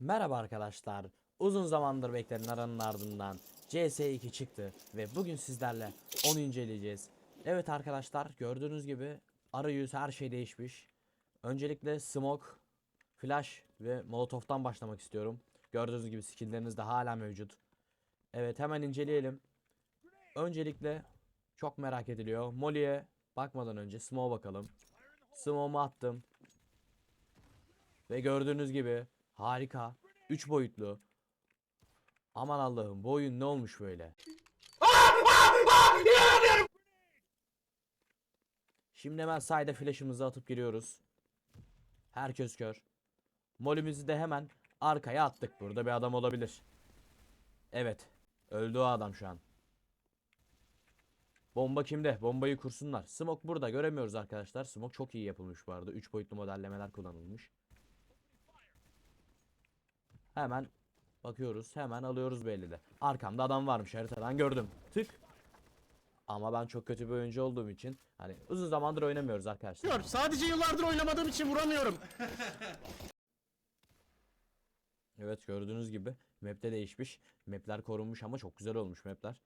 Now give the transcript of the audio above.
Merhaba arkadaşlar. Uzun zamandır beklenen aranın ardından CS2 çıktı ve bugün sizlerle onu inceleyeceğiz. Evet arkadaşlar gördüğünüz gibi arayüz her şey değişmiş. Öncelikle smoke, flash ve molotof'tan başlamak istiyorum. Gördüğünüz gibi skillleriniz de hala mevcut. Evet hemen inceleyelim. Öncelikle çok merak ediliyor. Molly'e bakmadan önce smoke bakalım. Smoke'umu attım. Ve gördüğünüz gibi harika. 3 boyutlu. Aman Allah'ım bu oyun ne olmuş böyle? Şimdi hemen sayda flash'ımızı atıp giriyoruz. Herkes kör. Molümüzü de hemen arkaya attık. Burada bir adam olabilir. Evet. Öldü o adam şu an. Bomba kimde? Bombayı kursunlar. Smoke burada göremiyoruz arkadaşlar. Smoke çok iyi yapılmış bu arada. 3 boyutlu modellemeler kullanılmış. Hemen bakıyoruz. Hemen alıyoruz belli de. Arkamda adam varmış haritadan gördüm. Tık. Ama ben çok kötü bir oyuncu olduğum için hani uzun zamandır oynamıyoruz arkadaşlar. Vuramıyorum. Sadece yıllardır oynamadığım için vuramıyorum. Evet gördüğünüz gibi map'te değişmiş. Map'ler korunmuş ama çok güzel olmuş map'ler.